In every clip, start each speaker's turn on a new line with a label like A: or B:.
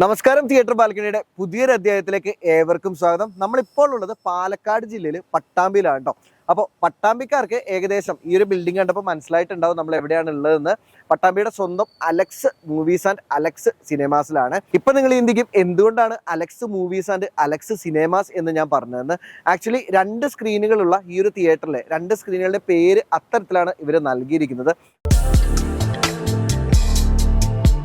A: നമസ്കാരം തിയേറ്റർ ബാൽക്കണിയുടെ പുതിയൊരു അധ്യായത്തിലേക്ക് ഏവർക്കും സ്വാഗതം. നമ്മളിപ്പോൾ ഉള്ളത് പാലക്കാട് ജില്ലയിൽ പട്ടാമ്പിയിലാണ് കേട്ടോ അപ്പോൾ പട്ടാമ്പിക്കാർക്ക് ഏകദേശം ഈ ഒരു ബിൽഡിംഗ് കണ്ടപ്പോൾ മനസ്സിലായിട്ടുണ്ടാവും നമ്മൾ എവിടെയാണ് ഉള്ളതെന്ന്. പട്ടാമ്പിയുടെ സ്വന്തം അലക്സ് മൂവീസ് ആൻഡ് അലക്സ് സിനിമാസിലാണ് ഇപ്പൊ നിങ്ങൾ ചിന്തിക്കും എന്തുകൊണ്ടാണ് Alex movies and Alex cinemas എന്ന് ഞാൻ പറഞ്ഞതെന്ന്? ആക്ച്വലി രണ്ട് സ്ക്രീനുകളുള്ള ഈ ഒരു തിയേറ്ററിലെ രണ്ട് സ്ക്രീനുകളുടെ പേര് അത്തരത്തിലാണ് ഇവർ നൽകിയിരിക്കുന്നത്.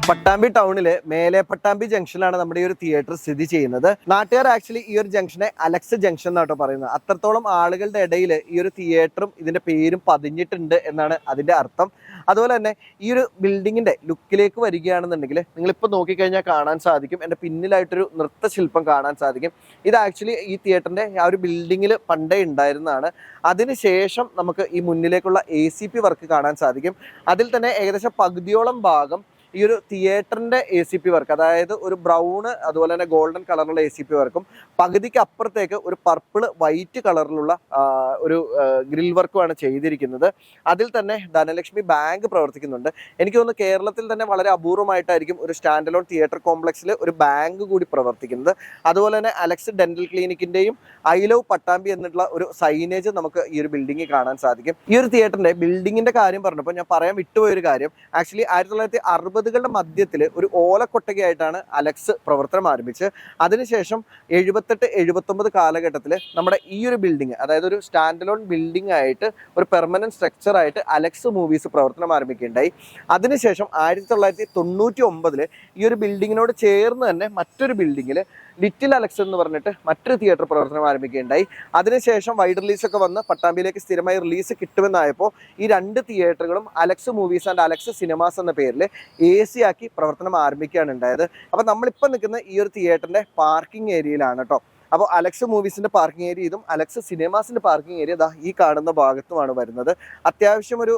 A: പട്ടാമ്പി ടൗണിലെ മേലെ പട്ടാമ്പി ജംഗ്ഷനിലാണ് നമ്മുടെ ഈ ഒരു തിയേറ്റർ സ്ഥിതി ചെയ്യുന്നത്. നാട്ടുകാർ ആക്ച്വലി ഈ ഒരു ജംഗ്ഷനെ അലക്സ് ജംഗ്ഷൻ എന്നാട്ടോ പറയുന്നത്. അത്രത്തോളം ആളുകളുടെ ഇടയിൽ ഈ ഒരു തിയേറ്ററും ഇതിന്റെ പേരും പതിഞ്ഞിട്ടുണ്ട് എന്നാണ് അതിന്റെ അർത്ഥം. അതുപോലെ തന്നെ ഈ ഒരു ബിൽഡിങ്ങിന്റെ ലുക്കിലേക്ക് വരികയാണെന്നുണ്ടെങ്കിൽ നിങ്ങളിപ്പോൾ നോക്കിക്കഴിഞ്ഞാൽ കാണാൻ സാധിക്കും. എന്റെ പിന്നിലായിട്ടൊരു നൃത്തശില്പം കാണാൻ സാധിക്കും. ഇത് ആക്ച്വലി ഈ തിയേറ്ററിന്റെ ആ ഒരു ബിൽഡിങ്ങിൽ പണ്ടേ ഉണ്ടായിരുന്നതാണ്. അതിനുശേഷം നമുക്ക് ഈ മുന്നിലേക്കുള്ള എ വർക്ക് കാണാൻ സാധിക്കും. അതിൽ തന്നെ ഏകദേശം പകുതിയോളം ഭാഗം ഈ ഒരു തിയേറ്ററിന്റെ എ സി പി വർക്ക് അതായത് ഒരു ബ്രൗണ് അതുപോലെ തന്നെ ഗോൾഡൻ കളറിലുള്ള എ സി പി വർക്കും പകുതിക്ക് അപ്പുറത്തേക്ക് ഒരു പർപ്പിൾ വൈറ്റ് കളറിലുള്ള ഒരു ഗ്രിൽ വർക്കുമാണ് ചെയ്തിരിക്കുന്നത്. അതിൽ തന്നെ ധനലക്ഷ്മി ബാങ്ക് പ്രവർത്തിക്കുന്നുണ്ട്. എനിക്ക് തോന്നുന്നു കേരളത്തിൽ തന്നെ വളരെ അപൂർവമായിട്ടായിരിക്കും ഒരു സ്റ്റാൻഡ് അലോൺ തിയേറ്റർ കോംപ്ലക്സിൽ ഒരു ബാങ്ക് കൂടി പ്രവർത്തിക്കുന്നത്. അതുപോലെ തന്നെ അലക്സ് ഡെന്റൽ ക്ലിനിക്കിന്റെയും ഐ ലവ് പട്ടാമ്പി എന്നുള്ള ഒരു സൈനേജ് നമുക്ക് ഈ ഒരു ബിൽഡിംഗിൽ കാണാൻ സാധിക്കും. ഈ ഒരു തിയേറ്ററിന്റെ ബിൽഡിംഗിന്റെ കാര്യം പറഞ്ഞപ്പോൾ ഞാൻ പറയാൻ വിട്ടുപോയൊരു കാര്യം. ആക്ച്വലി ആയിരത്തി തൊള്ളായിരത്തി അറുപതുകളുടെ മധ്യത്തിൽ ഒരു ഓലക്കൊട്ടകയായിട്ടാണ് അലക്സ് പ്രവർത്തനം ആരംഭിച്ച് അതിനുശേഷം എഴുപത്തെട്ട് എഴുപത്തൊമ്പത് കാലഘട്ടത്തിൽ നമ്മുടെ ഈ ഒരു ബിൽഡിംഗ് അതായത് ഒരു സ്റ്റാൻഡ് ലോൺ ബിൽഡിംഗ് ആയിട്ട് ഒരു പെർമനന്റ് സ്ട്രക്ചർ ആയിട്ട് അലക്സ് മൂവീസ് പ്രവർത്തനം ആരംഭിക്കുകയുണ്ടായി. അതിനുശേഷം ആയിരത്തി തൊള്ളായിരത്തി തൊണ്ണൂറ്റി ഒമ്പതിൽ ഈ ഒരു ബിൽഡിങ്ങിനോട് ചേർന്ന് തന്നെ മറ്റൊരു ബിൽഡിങ്ങിൽ ലിറ്റിൽ അലക്സ് എന്ന് പറഞ്ഞിട്ട് മറ്റൊരു തിയേറ്റർ പ്രവർത്തനം ആരംഭിക്കുകയുണ്ടായി. അതിനുശേഷം വൈഡ് റിലീസ് ഒക്കെ വന്ന് പട്ടാമ്പിയിലേക്ക് സ്ഥിരമായി റിലീസ് കിട്ടുമെന്നായപ്പോൾ ഈ രണ്ട് തിയേറ്ററുകളും Alex movies and Alex cinemas എന്ന പേരിൽ എ സി ആക്കി പ്രവർത്തനം ആരംഭിക്കുകയാണ് ഉണ്ടായത്. അപ്പോൾ നമ്മളിപ്പോൾ നിൽക്കുന്ന ഈ ഒരു തിയേറ്ററിന്റെ പാർക്കിംഗ് ഏരിയയിലാണ് കേട്ടോ. അപ്പോൾ അലക്സ് മൂവീസിന്റെ പാർക്കിംഗ് ഏരിയ ഇതും അലക്സ് സിനിമാസിന്റെ പാർക്കിംഗ് ഏരിയ ദാ ഈ കാണുന്ന ഭാഗത്തുമാണ് വരുന്നത്. അത്യാവശ്യം ഒരു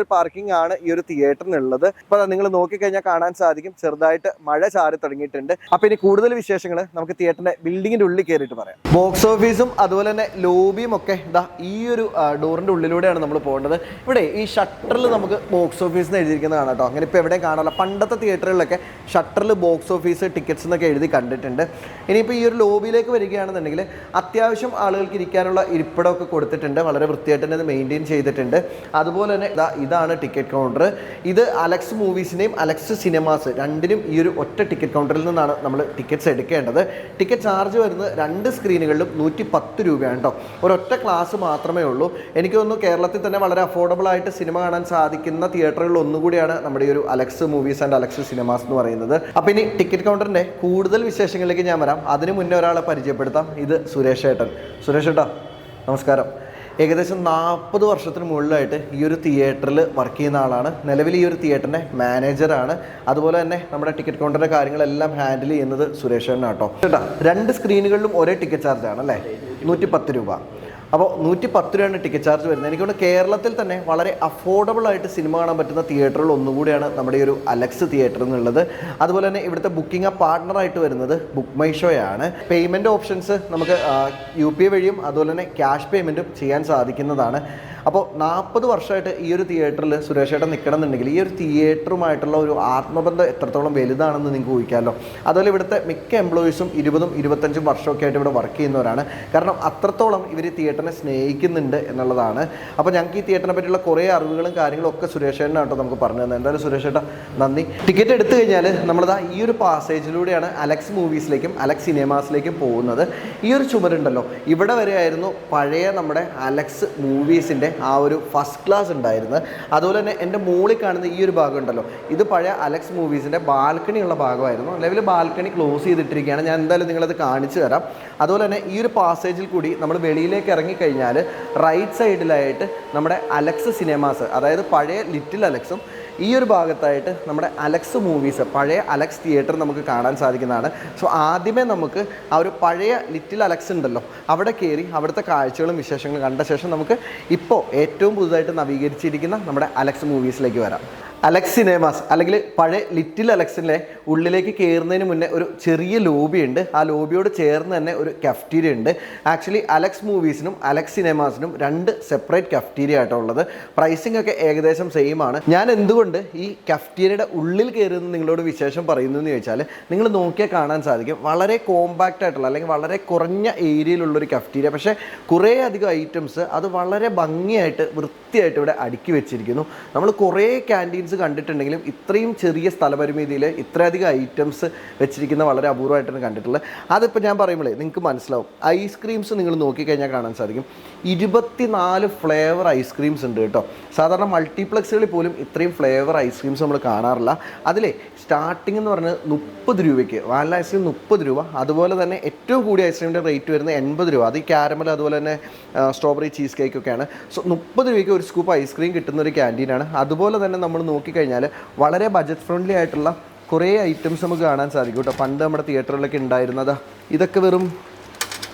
A: ഒരു പാർക്കിംഗ് ആണ് ഈ ഒരു തിയേറ്ററിനുള്ളത് അപ്പോൾ നിങ്ങൾ നോക്കിക്കഴിഞ്ഞാൽ കാണാൻ സാധിക്കും ചെറുതായിട്ട് മഴ ചാറി തുടങ്ങിയിട്ടുണ്ട്. അപ്പോൾ ഇനി കൂടുതൽ വിശേഷങ്ങൾ നമുക്ക് തിയേറ്ററിന്റെ ബിൽഡിങ്ങിന്റെ ഉള്ളിൽ കയറിയിട്ട് പറയാം. ബോക്സ് ഓഫീസും അതുപോലെ തന്നെ ലോബിയും ഒക്കെ ഇതാ ഈ ഒരു ഡോറിന്റെ ഉള്ളിലൂടെയാണ് നമ്മൾ പോകേണ്ടത്. ഇവിടെ ഈ ഷട്ടറിൽ നമുക്ക് ബോക്സ് ഓഫീസ് എന്ന് എഴുതിയിരിക്കുന്നത് കേട്ടോ. അങ്ങനെ ഇപ്പോൾ എവിടെയും കാണാറില്ല. പണ്ടത്തെ തിയേറ്ററുകളിലൊക്കെ ഷട്ടറിൽ ബോക്സ് ഓഫീസ് ടിക്കറ്റ്സ് എന്നൊക്കെ എഴുതി കണ്ടിട്ടുണ്ട്. ഇനിയിപ്പോൾ ഈ ഒരു ലോബിയിലേക്ക് വരികയാണെന്നുണ്ടെങ്കിൽ അത്യാവശ്യം ആളുകൾക്ക് ഇരിക്കാനുള്ള ഇരിപ്പിടമൊക്കെ കൊടുത്തിട്ടുണ്ട്. വളരെ വൃത്തിയായിട്ട് തന്നെ മെയിന്റെയിൻ ചെയ്തിട്ടുണ്ട്. അതുപോലെ തന്നെ ഇതാ ഇതാണ് ടിക്കറ്റ് കൗണ്ടർ ഇത് അലക്സ് മൂവീസിനെയും അലക്സ് സിനിമാസ് രണ്ടിനും ഈ ഒരു ഒറ്റ ടിക്കറ്റ് കൗണ്ടറിൽ നിന്നാണ് നമ്മൾ ടിക്കറ്റ്സ് എടുക്കേണ്ടത്. ടിക്കറ്റ് ചാർജ് വരുന്നത് രണ്ട് സ്ക്രീനുകളിലും നൂറ്റി പത്ത് രൂപയാണ് കേട്ടോ ഒരൊറ്റ ക്ലാസ് മാത്രമേ ഉള്ളൂ. എനിക്ക് തോന്നുന്നു കേരളത്തിൽ തന്നെ വളരെ അഫോർഡബിൾ ആയിട്ട് സിനിമ കാണാൻ സാധിക്കുന്ന തിയേറ്ററുകളിൽ ഒന്നുകൂടിയാണ് നമ്മുടെ ഈ ഒരു Alex movies and Alex cinemas എന്ന് പറയുന്നത്. അപ്പോൾ ഇനി ടിക്കറ്റ് കൗണ്ടറിന്റെ കൂടുതൽ വിശേഷങ്ങളിലേക്ക് ഞാൻ വരാം. അതിന് മുന്നേ ഒരാളെ പരിചയപ്പെടുത്താം. ഇത് സുരേഷ് ഏട്ടൻ. സുരേഷ് ഏട്ടാ നമസ്കാരം. ഏകദേശം നാൽപ്പത് വർഷത്തിന് മുകളിലായിട്ട് ഈ ഒരു തിയേറ്ററിൽ വർക്ക് ചെയ്യുന്ന ആളാണ്. നിലവിൽ ഈ ഒരു തിയേറ്ററിന്റെ മാനേജറാണ് അതുപോലെ തന്നെ നമ്മുടെ ടിക്കറ്റ് കൗണ്ടറിന്റെ കാര്യങ്ങളെല്ലാം ഹാൻഡിൽ ചെയ്യുന്നത് സുരേഷ് ഏട്ടനാട്ടോ. ചേട്ടാ രണ്ട് സ്ക്രീനുകളിലും ഒരേ ടിക്കറ്റ് ചാർജ് ആണ് അല്ലേ? നൂറ്റി പത്ത് രൂപ. അപ്പോൾ നൂറ്റി പത്ത് രൂപയാണ് ടിക്കറ്റ് ചാർജ് വരുന്നത്. എനിക്കൊണ്ട് കേരളത്തിൽ തന്നെ വളരെ അഫോർഡബിൾ ആയിട്ട് സിനിമ കാണാൻ പറ്റുന്ന തിയേറ്ററുകൾ ഒന്നുകൂടിയാണ് നമ്മുടെ ഈ ഒരു അലക്സ് തിയേറ്റർ എന്നുള്ളത്. അതുപോലെ തന്നെ ഇവിടുത്തെ ബുക്കിംഗ് ആ പാർട്ണറായിട്ട് വരുന്നത് ബുക്ക് മൈ ഷോയാണ് പേയ്മെന്റ് ഓപ്ഷൻസ് നമുക്ക് യു പി വഴിയും അതുപോലെ തന്നെ ക്യാഷ് പേയ്മെന്റും ചെയ്യാൻ സാധിക്കുന്നതാണ്. അപ്പോൾ നാൽപ്പത് വർഷമായിട്ട് ഈ ഒരു തിയേറ്ററിൽ സുരേഷേട്ടൻ നിൽക്കണമെന്നുണ്ടെങ്കിൽ ഈ ഒരു തിയേറ്ററുമായിട്ടുള്ള ഒരു ആത്മബന്ധം എത്രത്തോളം വലുതാണെന്ന് നിങ്ങൾക്ക് ഊഹിക്കാമല്ലോ. അതുപോലെ ഇവിടുത്തെ മിക്ക എംപ്ലോയീസും ഇരുപതും ഇരുപത്തഞ്ചും വർഷമൊക്കെ ആയിട്ട് ഇവിടെ വർക്ക് ചെയ്യുന്നവരാണ്. കാരണം അത്രത്തോളം ഇവർ തിയേറ്ററിനെ സ്നേഹിക്കുന്നുണ്ട് എന്നുള്ളതാണ്. അപ്പോൾ ഞങ്ങൾക്ക് ഈ തിയേറ്ററിനെ പറ്റിയുള്ള കുറേ അറിവുകളും കാര്യങ്ങളും ഒക്കെ സുരേഷ് ഏട്ടനാട്ടോ നമുക്ക് പറഞ്ഞു തന്നെ എന്തായാലും സുരേഷേട്ട നന്ദി. ടിക്കറ്റ് എടുത്തു കഴിഞ്ഞാൽ നമ്മളിതാ ഈ ഒരു പാസേജിലൂടെയാണ് അലക്സ് മൂവീസിലേക്കും അലക്സ് സിനിമാസിലേക്കും പോകുന്നത്. ഈ ഒരു ചുമരുണ്ടല്ലോ ഇവിടെ വരെയായിരുന്നു പഴയ നമ്മുടെ അലക്സ് മൂവീസിന്റെ ആ ഒരു ഫസ്റ്റ് ക്ലാസ് ഉണ്ടായിരുന്നത് അതുപോലെ തന്നെ എന്റെ മുകളിൽ കാണുന്ന ഈ ഒരു ഭാഗം ഉണ്ടല്ലോ. ഇത് പഴയ അലക്സ് മൂവീസിന്റെ ബാൽക്കണി ഉള്ള ഭാഗമായിരുന്നു. നിലവിൽ ബാൽക്കണി ക്ലോസ് ചെയ്തിട്ടിരിക്കുകയാണ്. ഞാൻ എന്തായാലും നിങ്ങളത് കാണിച്ചു തരാം. അതുപോലെ തന്നെ ഈ ഒരു പാസേജിൽ കൂടി നമ്മൾ വെളിയിലേക്ക് ഇറങ്ങിക്കഴിഞ്ഞാൽ റൈറ്റ് സൈഡിലായിട്ട് നമ്മുടെ അലക്സ് സിനിമാസ് അതായത് പഴയ ലിറ്റിൽ അലക്സും ഈ ഒരു ഭാഗത്തായിട്ട് നമ്മുടെ അലക്സ് മൂവീസ് പഴയ അലക്സ് തിയേറ്റർ നമുക്ക് കാണാൻ സാധിക്കുന്നതാണ്. സോ ആദ്യമേ നമുക്ക് ആ ഒരു പഴയ ലിറ്റിൽ അലക്സ് ഉണ്ടല്ലോ അവിടെ കയറി അവിടുത്തെ കാഴ്ചകളും വിശേഷങ്ങളും കണ്ട ശേഷം നമുക്ക് ഇപ്പോൾ ഏറ്റവും പുതുതായിട്ട് നവീകരിച്ചിരിക്കുന്ന നമ്മുടെ അലക്സ് മൂവീസിലേക്ക് വരാം. അലക്സ് സിനേമാസ് അല്ലെങ്കിൽ പഴയ ലിറ്റിൽ അലക്സിന്റെ ഉള്ളിലേക്ക് കയറുന്നതിന് മുന്നേ ഒരു ചെറിയ ലോബി ഉണ്ട്. ആ ലോബിയോട് ചേർന്ന് തന്നെ ഒരു കഫ്റ്റീരിയ ഉണ്ട്. ആക്ച്വലി അലക്സ് മൂവീസിനും അലക്സ് സിനേമാസിനും രണ്ട് സെപ്പറേറ്റ് കഫ്റ്റീരിയ ആയിട്ടോ ഉള്ളത്. പ്രൈസിംഗ് ഒക്കെ ഏകദേശം സെയിം ആണ്. ഞാൻ എന്തുകൊണ്ട് ഈ കഫ്റ്റീരിയയുടെ ഉള്ളിൽ കയറുന്ന നിങ്ങളോട് വിശേഷം പറയുന്നു എന്ന് ചോദിച്ചാൽ നിങ്ങൾ നോക്കിയാൽ കാണാൻ സാധിക്കും. വളരെ കോമ്പാക്റ്റ് ആയിട്ടുള്ള അല്ലെങ്കിൽ വളരെ കുറഞ്ഞ ഏരിയയിലുള്ളൊരു കഫ്റ്റീരിയ പക്ഷേ കുറേ അധികം ഐറ്റംസ് അത് വളരെ ഭംഗിയായിട്ട് വൃത്തിയായിട്ട് ഇവിടെ അടുക്കി വെച്ചിരിക്കുന്നു. നമ്മൾ കുറേ ക്യാന്റീൻസ് കണ്ടിട്ടുണ്ടെങ്കിലും ഇത്രയും ചെറിയ സ്ഥലപരിമിതിയിൽ ഇത്രയധികം ഐറ്റംസ് വെച്ചിരിക്കുന്ന വളരെ അപൂർവമായിട്ടാണ് കണ്ടിട്ടുള്ളത്. അതിപ്പോൾ ഞാൻ പറയുമ്പോഴേ നിങ്ങൾക്ക് മനസ്സിലാവും. ഐസ്ക്രീംസ് നിങ്ങൾ നോക്കിക്കഴിഞ്ഞാൽ കാണാൻ സാധിക്കും. ഇരുപത്തിനാല് ഫ്ലേവർ ഐസ്ക്രീംസ് ഉണ്ട് കേട്ടോ. സാധാരണ മൾട്ടിപ്ലക്സുകളിൽ പോലും ഇത്രയും ഫ്ലേവർ ഐസ്ക്രീംസ് നമ്മൾ കാണാറില്ല. അതിലെ സ്റ്റാർട്ടിംഗ് എന്ന് പറഞ്ഞാൽ മുപ്പത് രൂപയ്ക്ക് വാനില ഐസ്ക്രീം മുപ്പത് രൂപ അതുപോലെ തന്നെ ഏറ്റവും കൂടിയ ഐസ്ക്രീമിന്റെ റേറ്റ് വരുന്നത് എൺപത് രൂപ. അത് ഈ ക്യാരമൽ അതുപോലെ തന്നെ സ്ട്രോബെറി ചീസ് കേക്ക് ഒക്കെയാണ്. സോ മുപ്പത് രൂപയ്ക്ക് ഒരു സ്കൂപ്പ് ഐസ്ക്രീം കിട്ടുന്ന ഒരു ക്യാന്റീനാണ് അതുപോലെ തന്നെ നമ്മൾ നോക്കിക്കഴിഞ്ഞാൽ വളരെ ബജറ്റ് ഫ്രണ്ട്ലി ആയിട്ടുള്ള കുറേ ഐറ്റംസ് നമുക്ക് കാണാൻ സാധിക്കും കേട്ടോ പണ്ട് നമ്മുടെ തിയേറ്ററിലൊക്കെ ഉണ്ടായിരുന്നത്. ഇതൊക്കെ വെറും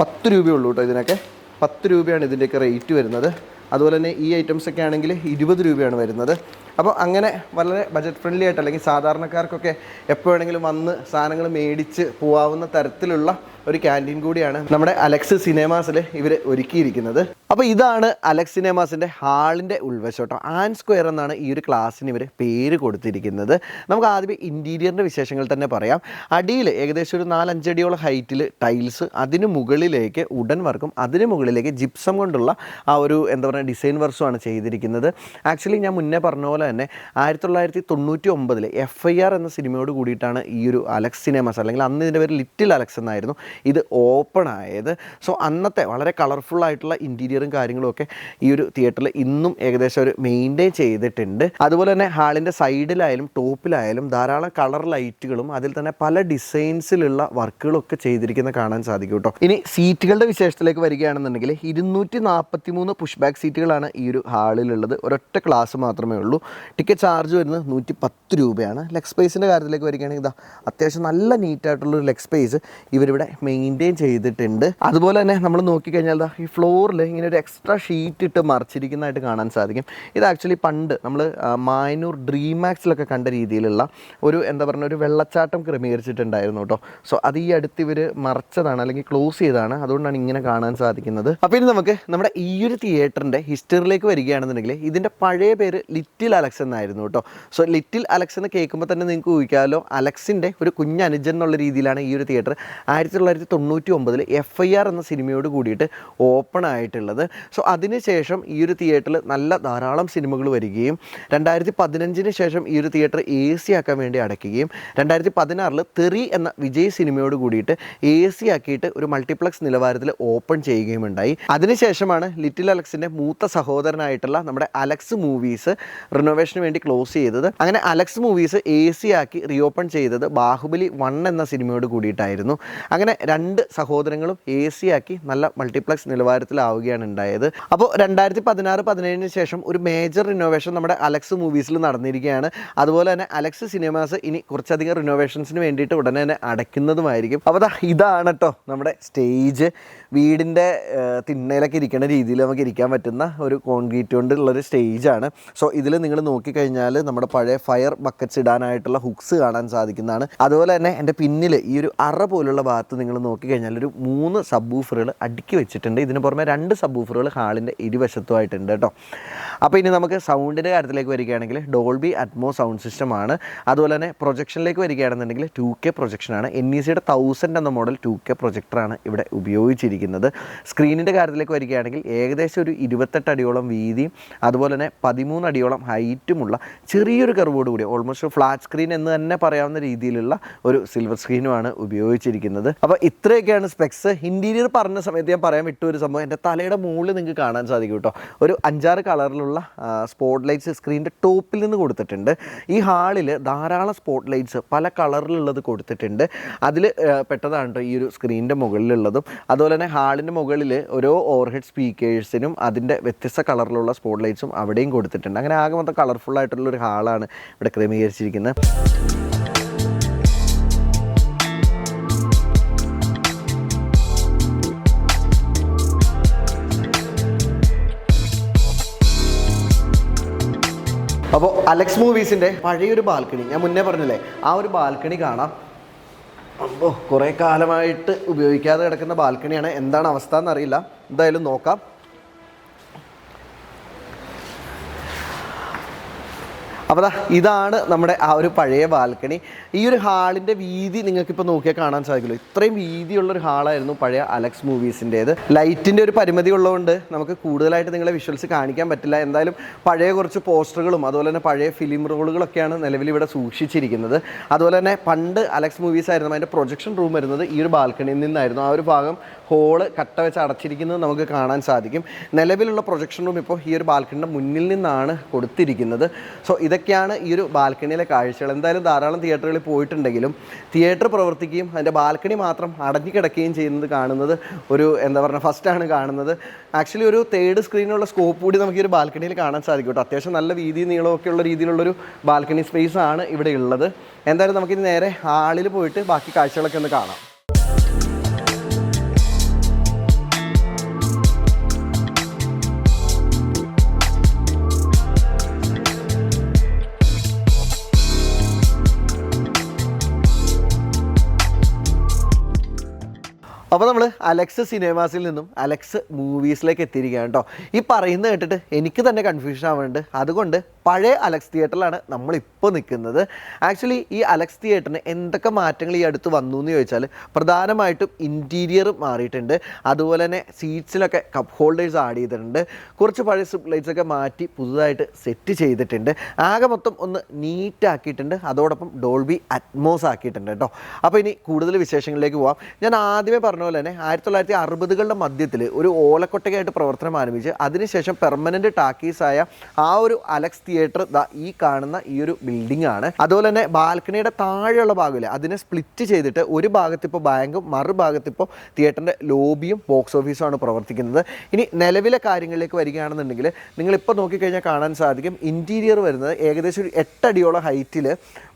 A: പത്ത് രൂപയുള്ളൂ കേട്ടോ ഇതിനൊക്കെ. പത്ത് രൂപയാണ് ഇതിന്റെയൊക്കെ റേറ്റ് വരുന്നത്. അതുപോലെ തന്നെ ഈ ഐറ്റംസ് ഒക്കെ ആണെങ്കിൽ ഇരുപത് രൂപയാണ് വരുന്നത്. അപ്പോൾ അങ്ങനെ വളരെ ബജറ്റ് ഫ്രണ്ട്ലി ആയിട്ട് അല്ലെങ്കിൽ സാധാരണക്കാർക്കൊക്കെ എപ്പോൾ വേണമെങ്കിലും വന്ന് സാധനങ്ങൾ മേടിച്ച് പോവാവുന്ന തരത്തിലുള്ള ഒരു ക്യാന്റീൻ കൂടിയാണ് നമ്മുടെ അലക്സ് സിനിമാസിൽ ഇവർ ഒരുക്കിയിരിക്കുന്നത്. അപ്പോൾ ഇതാണ് അലക്സ് സിനിമാസിന്റെ ഹാളിന്റെ ഉൾവശോട്ടം. ആൻ സ്ക്വയർ എന്നാണ് ഈ ഒരു ക്ലാസ്സിന് ഇവർ പേര് കൊടുത്തിരിക്കുന്നത്. നമുക്ക് ആദ്യമേ ഇന്റീരിയറിന്റെ വിശേഷങ്ങൾ തന്നെ പറയാം. അടിയിൽ ഏകദേശം ഒരു നാലഞ്ചടിയോളം ഹൈറ്റിൽ ടൈൽസ് അതിന് മുകളിലേക്ക് ഉടൻ വർക്കും അതിന് മുകളിലേക്ക് ജിപ്സം കൊണ്ടുള്ള ആ ഒരു എന്താ പറയുക ഡിസൈൻ വർക്സുമാണ് ചെയ്തിരിക്കുന്നത്. ആക്ച്വലി ഞാൻ മുന്നേ പറഞ്ഞ പോലെ തന്നെ ആയിരത്തി തൊള്ളായിരത്തി തൊണ്ണൂറ്റി ഒമ്പതിൽ എഫ് ഐ ആർ എന്ന സിനിമയോട് കൂടിയിട്ടാണ് ഈ ഒരു അലക്സ് സിനിമാസ് അല്ലെങ്കിൽ അന്ന് ഇതിന്റെ പേര് ലിറ്റിൽ അലക്സ് എന്നായിരുന്നു. ഇത് ഓപ്പൺ ആയത്. സോ അന്നത്തെ വളരെ കളർഫുൾ ആയിട്ടുള്ള ഇന്റീരിയറും കാര്യങ്ങളും ഒക്കെ ഈ ഒരു തിയേറ്ററിൽ ഇന്നും ഏകദേശം ഒരു മെയിന്റെയിൻ ചെയ്തിട്ടുണ്ട്. അതുപോലെ തന്നെ ഹാളിന്റെ സൈഡിലായാലും ടോപ്പിലായാലും ധാരാളം കളർ ലൈറ്റുകളും അതിൽ തന്നെ പല ഡിസൈൻസിലുള്ള വർക്കുകളൊക്കെ ചെയ്തിരിക്കുന്ന കാണാൻ സാധിക്കും കേട്ടോ ഇനി സീറ്റുകളുടെ വിശേഷത്തിലേക്ക് വരികയാണെന്നുണ്ടെങ്കിൽ ഇരുന്നൂറ്റി നാൽപ്പത്തി മൂന്ന് പുഷ് ബാക്ക് സീറ്റുകളാണ് ഈ ഒരു ഹാളിലുള്ളത് ഒരൊറ്റ ക്ലാസ് മാത്രമേ ഉള്ളൂ. ടിക്കറ്റ് ചാർജ് വരുന്നത് നൂറ്റി പത്ത് രൂപയാണ് ലെഗ് സ്പേസിന്റെ കാര്യത്തിലേക്ക് വരികയാണെങ്കിൽ ഇതാ അത്യാവശ്യം നല്ല നീറ്റായിട്ടുള്ളൊരു ലെഗ് സ്പേസ് ഇവരിവിടെ മെയിന്റെയിൻ ചെയ്തിട്ടുണ്ട്. അതുപോലെ തന്നെ നമ്മൾ നോക്കിക്കഴിഞ്ഞാൽ ഈ ഫ്ലോറിൽ ഇങ്ങനെ ഒരു എക്സ്ട്രാ ഷീറ്റ് ഇട്ട് മറിച്ചിരിക്കുന്നതായിട്ട് കാണാൻ സാധിക്കും. ഇത് ആക്ച്വലി പണ്ട് നമ്മൾ മായനൂർ ഡ്രീം മാക്സിലൊക്കെ കണ്ട രീതിയിലുള്ള ഒരു എന്താ പറയുക ഒരു വെള്ളച്ചാട്ടം ക്രമീകരിച്ചിട്ടുണ്ടായിരുന്നു കേട്ടോ. സോ അത് ഈ അടുത്ത് ഇവർ മറച്ചതാണ് അല്ലെങ്കിൽ ക്ലോസ് ചെയ്താണ് അതുകൊണ്ടാണ് ഇങ്ങനെ കാണാൻ സാധിക്കുന്നത്. അപ്പോൾ ഇനി നമുക്ക് നമ്മുടെ ഈ ഒരു തിയേറ്ററിന്റെ ഹിസ്റ്ററിയിലേക്ക് വരികയാണെന്നുണ്ടെങ്കിൽ ഇതിന്റെ പഴയ പേര് ലിറ്റിൽ അലക്സ് എന്നായിരുന്നു കേട്ടോ. സോ ലിറ്റിൽ അലക്സ് എന്ന് കേൾക്കുമ്പോൾ തന്നെ നിങ്ങൾക്ക് ഊഹിക്കാമല്ലോ. അലക്സിന്റെ ഒരു കുഞ്ഞനുജൻ എന്നുള്ള രീതിയിലാണ് ഈ ഒരു തിയേറ്റർ ആയിരത്തി തൊള്ളായിരത്തി തൊണ്ണൂറ്റി ഒമ്പതിൽ എഫ് ഐ ആർ എന്ന സിനിമയോട് കൂടിയിട്ട് ഓപ്പൺ ആയിട്ടുള്ളത്. സോ അതിനുശേഷം ഈ ഒരു തിയേറ്ററിൽ നല്ല ധാരാളം സിനിമകൾ വരികയും രണ്ടായിരത്തി പതിനഞ്ചിന് ശേഷം ഈ ഒരു തിയേറ്റർ എ സി ആക്കാൻ വേണ്ടി അടയ്ക്കുകയും രണ്ടായിരത്തി പതിനാറിൽ തെറി എന്ന വിജയ് സിനിമയോട് കൂടിയിട്ട് എ സി ആക്കിയിട്ട് ഒരു മൾട്ടിപ്ലക്സ് നിലവാരത്തിൽ ഓപ്പൺ ചെയ്യുകയും ഉണ്ടായി. അതിനുശേഷമാണ് ലിറ്റിൽ അലക്സിന്റെ മൂത്ത സഹോദരനായിട്ടുള്ള നമ്മുടെ അലക്സ് മൂവീസ് റിനോവേഷന് വേണ്ടി ക്ലോസ് ചെയ്തത്. അങ്ങനെ അലക്സ് മൂവീസ് എ സി ആക്കി റീഓപ്പൺ ചെയ്തത് ബാഹുബലി വൺ എന്ന സിനിമയോട് കൂടിയിട്ടായിരുന്നു. അങ്ങനെ രണ്ട് സഹോദരങ്ങളും എ സി ആക്കി നല്ല മൾട്ടിപ്ലക്സ് നിലവാരത്തിലാവുകയാണ് ഉണ്ടായത്. അപ്പോൾ രണ്ടായിരത്തി പതിനാറ് പതിനേഴിന് ശേഷം ഒരു മേജർ റിനോവേഷൻ നമ്മുടെ അലക്സ് മൂവീസിൽ നടന്നിരിക്കുകയാണ്. അതുപോലെ തന്നെ അലക്സ് സിനിമാസ് ഇനി കുറച്ചധികം റിനോവേഷൻസിന് വേണ്ടിയിട്ട് ഉടനെ തന്നെ അടയ്ക്കുന്നതുമായിരിക്കും. അപ്പോൾ ഇതാണ് കേട്ടോ നമ്മുടെ സ്റ്റേജ് വീടിന്റെ തിണ്ണയിലൊക്കെ ഇരിക്കുന്ന രീതിയിൽ നമുക്ക് ഇരിക്കാൻ പറ്റുന്ന ഒരു കോൺക്രീറ്റ് കൊണ്ടുള്ളൊരു സ്റ്റേജാണ് സോ ഇതിൽ നിങ്ങൾ നോക്കിക്കഴിഞ്ഞാൽ നമ്മുടെ പഴയ ഫയർ ബക്കറ്റ്സ് ഇടാനായിട്ടുള്ള ഹുക്സ് കാണാൻ സാധിക്കുന്നതാണ്. അതുപോലെ തന്നെ എന്റെ പിന്നിൽ ഈ ഒരു അറ പോലുള്ള ഭാഗത്ത് നിങ്ങൾ നോക്കിക്കഴിഞ്ഞാൽ ഒരു മൂന്ന് സബ് ബൂഫറുകൾ അടുക്കി വെച്ചിട്ടുണ്ട്. ഇതിന് പുറമെ രണ്ട് സബ് ബൂഫറുകൾ ഹാളിന്റെ ഇരുവശത്തുമായിട്ടുണ്ട് കേട്ടോ. അപ്പോൾ ഇനി നമുക്ക് സൗണ്ടിന്റെ കാര്യത്തിലേക്ക് വരികയാണെങ്കിൽ ഡോൾബി അറ്റ്മോ സൗണ്ട് സിസ്റ്റമാണ് അതുപോലെ തന്നെ പ്രൊജക്ഷനിലേക്ക് വരികയാണെന്നുണ്ടെങ്കിൽ ടു കെ പ്രൊജക്ഷനാണ് എൻ ഇ സിയുടെ തൗസൻഡ് എന്ന മോഡൽ ടു കെ പ്രൊജക്ടറാണ് ഇവിടെ ഉപയോഗിച്ചിരിക്കുന്നത്. സ്ക്രീനിന്റെ കാര്യത്തിലേക്ക് വരികയാണെങ്കിൽ ഏകദേശം ഒരു ഇരുപത്തെട്ട് അടിയോളം വീതിയും അതുപോലെ തന്നെ പതിമൂന്ന് അടിയോളം ഹൈറ്റുമുള്ള ചെറിയൊരു കർവോട് കൂടി ഓൾമോസ്റ്റ് ഫ്ലാറ്റ് സ്ക്രീൻ എന്ന് തന്നെ പറയാവുന്ന രീതിയിലുള്ള ഒരു സിൽവർ സ്ക്രീനുമാണ് ഉപയോഗിച്ചിരിക്കുന്നത്. അപ്പോൾ ഇത്രയൊക്കെയാണ് സ്പെക്സ് ഇന്റീരിയർ പറഞ്ഞ സമയത്ത് ഞാൻ പറയാൻ വിട്ട ഒരു സംഭവം. എന്റെ തലയുടെ മുകളിൽ നിങ്ങൾക്ക് കാണാൻ സാധിക്കും കേട്ടോ. ഒരു അഞ്ചാറ് കളറിലുള്ള സ്പോട്ട് ലൈറ്റ്സ് സ്ക്രീനിന്റെ ടോപ്പിൽ നിന്ന് കൊടുത്തിട്ടുണ്ട്. ഈ ഹാളിൽ ധാരാളം സ്പോട്ട് ലൈറ്റ്സ് പല കളറിലുള്ളത് കൊടുത്തിട്ടുണ്ട്. അതിൽ പെട്ടതാണ് കേട്ടോ ഈ ഒരു സ്ക്രീനിന്റെ മുകളിലുള്ളതും. അതുപോലെ തന്നെ ഹാളിന്റെ മുകളിൽ ഓരോ ഓവർഹെഡ് സ്പീക്കേഴ്സിനും അതിന്റെ വ്യത്യസ്ത കളറിലുള്ള സ്പോട്ട് ലൈറ്റ്സും അവിടെയും കൊടുത്തിട്ടുണ്ട്. അങ്ങനെ ആകെ മൊത്തം ഒരു ഹാളാണ് ഇവിടെ ക്രമീകരിച്ചിരിക്കുന്നത്. അപ്പോൾ അലക്സ് മൂവീസിന്റെ പഴയൊരു ബാൽക്കണി ഞാൻ മുന്നേ പറഞ്ഞില്ലേ ആ ഒരു ബാൽക്കണി കാണാം. അപ്പോൾ കുറേ കാലമായിട്ട് ഉപയോഗിക്കാതെ കിടക്കുന്ന ബാൽക്കണിയാണ് എന്താണ് അവസ്ഥ എന്നറിയില്ല. എന്തായാലും നോക്കാം. അപ്പോൾ ഇതാണ് നമ്മുടെ ആ ഒരു പഴയ ബാൽക്കണി. ഈ ഒരു ഹാളിന്റെ വീതി നിങ്ങൾക്കിപ്പോൾ നോക്കിയാൽ കാണാൻ സാധിക്കുള്ളൂ ഇത്രയും വീതിയുള്ളൊരു ഹാളായിരുന്നു പഴയ അലക്സ് മൂവീസിന്റേത് ലൈറ്റിന്റെ ഒരു പരിമിതി ഉള്ളതുകൊണ്ട് നമുക്ക് കൂടുതലായിട്ട് നിങ്ങളെ വിഷ്വൽസ് കാണിക്കാൻ പറ്റില്ല. എന്തായാലും പഴയ കുറച്ച് പോസ്റ്ററുകളും അതുപോലെ തന്നെ പഴയ ഫിലിം റോളുകളൊക്കെയാണ് നിലവിൽ ഇവിടെ സൂക്ഷിച്ചിരിക്കുന്നത്. അതുപോലെ തന്നെ പണ്ട് അലക്സ് മൂവീസ് ആയിരുന്നു അതിന്റെ പ്രൊജക്ഷൻ റൂം വരുന്നത് ഈ ഒരു ബാൽക്കണിയിൽ നിന്നായിരുന്നു. ആ ഒരു ഭാഗം ഹോൾ കട്ട വെച്ച് അടച്ചിരിക്കുന്നത് നമുക്ക് കാണാൻ സാധിക്കും. നിലവിലുള്ള പ്രൊജക്ഷൻ റൂം ഇപ്പോൾ ഈ ഒരു ബാൽക്കണിയുടെ മുന്നിൽ നിന്നാണ് കൊടുത്തിരിക്കുന്നത്. സോ ഇതൊക്കെയാണ് ഈ ഒരു ബാൽക്കണിയിലെ കാഴ്ചകൾ. എന്തായാലും ധാരാളം തിയേറ്ററുകളിൽ പോയിട്ടുണ്ടെങ്കിലും തിയേറ്റർ പ്രവർത്തിക്കുകയും അതിന്റെ ബാൽക്കണി മാത്രം അടഞ്ഞു കിടക്കുകയും ചെയ്യുന്നത് കാണുന്നത് ഒരു എന്താ പറയുക ഫസ്റ്റാണ് കാണുന്നത്. ആക്ച്വലി ഒരു തേർഡ് സ്ക്രീനുള്ള സ്കോപ്പ് കൂടി നമുക്ക് ഈ ഒരു ബാൽക്കണിയിൽ കാണാൻ സാധിക്കും കേട്ടോ. അത്യാവശ്യം നല്ല വീതി നീളമൊക്കെ ഉള്ള രീതിയിലുള്ളൊരു ബാൽക്കണി സ്പേസ് ആണ് ഇവിടെ ഉള്ളത്. എന്തായാലും നമുക്കിനി നേരെ ഹാളിൽ പോയിട്ട് ബാക്കി കാഴ്ചകളൊക്കെ ഒന്ന് കാണാം. അപ്പോൾ നമ്മൾ അലക്സ് സിനിമാസിൽ നിന്നും അലക്സ് മൂവീസിലേക്ക് എത്തിയിരിക്കുകയാണ് കേട്ടോ ഈ പറയുന്നത് കേട്ടിട്ട് എനിക്ക് തന്നെ കൺഫ്യൂഷൻ ആവുന്നുണ്ട്. അതുകൊണ്ട് പഴയ അലക്സ് തിയേറ്ററിലാണ് നമ്മളിപ്പോൾ നിൽക്കുന്നത്. ആക്ച്വലി ഈ അലക്സ് തിയേറ്ററിന് എന്തൊക്കെ മാറ്റങ്ങൾ ഈ അടുത്ത് വന്നു എന്ന് ചോദിച്ചാൽ പ്രധാനമായിട്ടും ഇന്റീരിയർ മാറിയിട്ടുണ്ട്. അതുപോലെ തന്നെ സീറ്റ്സിലൊക്കെ കപ്പ് ഹോൾഡേഴ്സ് ആഡ് ചെയ്തിട്ടുണ്ട്. കുറച്ച് പഴയ സ്ട്രിപ്പ് ലൈറ്റ്സ് ഒക്കെ മാറ്റി പുതുതായിട്ട് സെറ്റ് ചെയ്തിട്ടുണ്ട്. ആകെ മൊത്തം ഒന്ന് നീറ്റ് ആക്കിയിട്ടുണ്ട്. അതോടൊപ്പം ഡോൾബി അറ്റ്മോസ് ആക്കിയിട്ടുണ്ട് കേട്ടോ അപ്പോൾ ഇനി കൂടുതൽ വിശേഷങ്ങളിലേക്ക് പോവാം. ഞാൻ ആദ്യമേ പറഞ്ഞ പോലെ തന്നെ ആയിരത്തി തൊള്ളായിരത്തി അറുപതുകളുടെ മധ്യത്തിൽ ഒരു ഓലക്കൊട്ടകയായിട്ട് പ്രവർത്തനം ആരംഭിച്ച് അതിനുശേഷം പെർമനന്റ് ടാക്കീസായ ആ ഒരു അലക്സ് തിയേറ്റർ ഈ കാണുന്ന ഈ ഒരു ബിൽഡിംഗ് ആണ്. അതുപോലെ തന്നെ ബാൽക്കണിയുടെ താഴെയുള്ള ഭാഗമില്ല അതിനെ സ്പ്ലിറ്റ് ചെയ്തിട്ട് ഒരു ഭാഗത്തിപ്പോൾ ബാങ്കും മറുഭാഗത്തിപ്പോൾ തിയേറ്ററിന്റെ ലോബിയും ബോക്സ് ഓഫീസും ആണ് പ്രവർത്തിക്കുന്നത്. ഇനി നിലവിലെ കാര്യങ്ങളിലേക്ക് വരികയാണെന്നുണ്ടെങ്കിൽ നിങ്ങളിപ്പോൾ നോക്കിക്കഴിഞ്ഞാൽ കാണാൻ സാധിക്കും ഇന്റീരിയർ വരുന്നത് ഏകദേശം ഒരു എട്ടടിയോളം ഹൈറ്റിൽ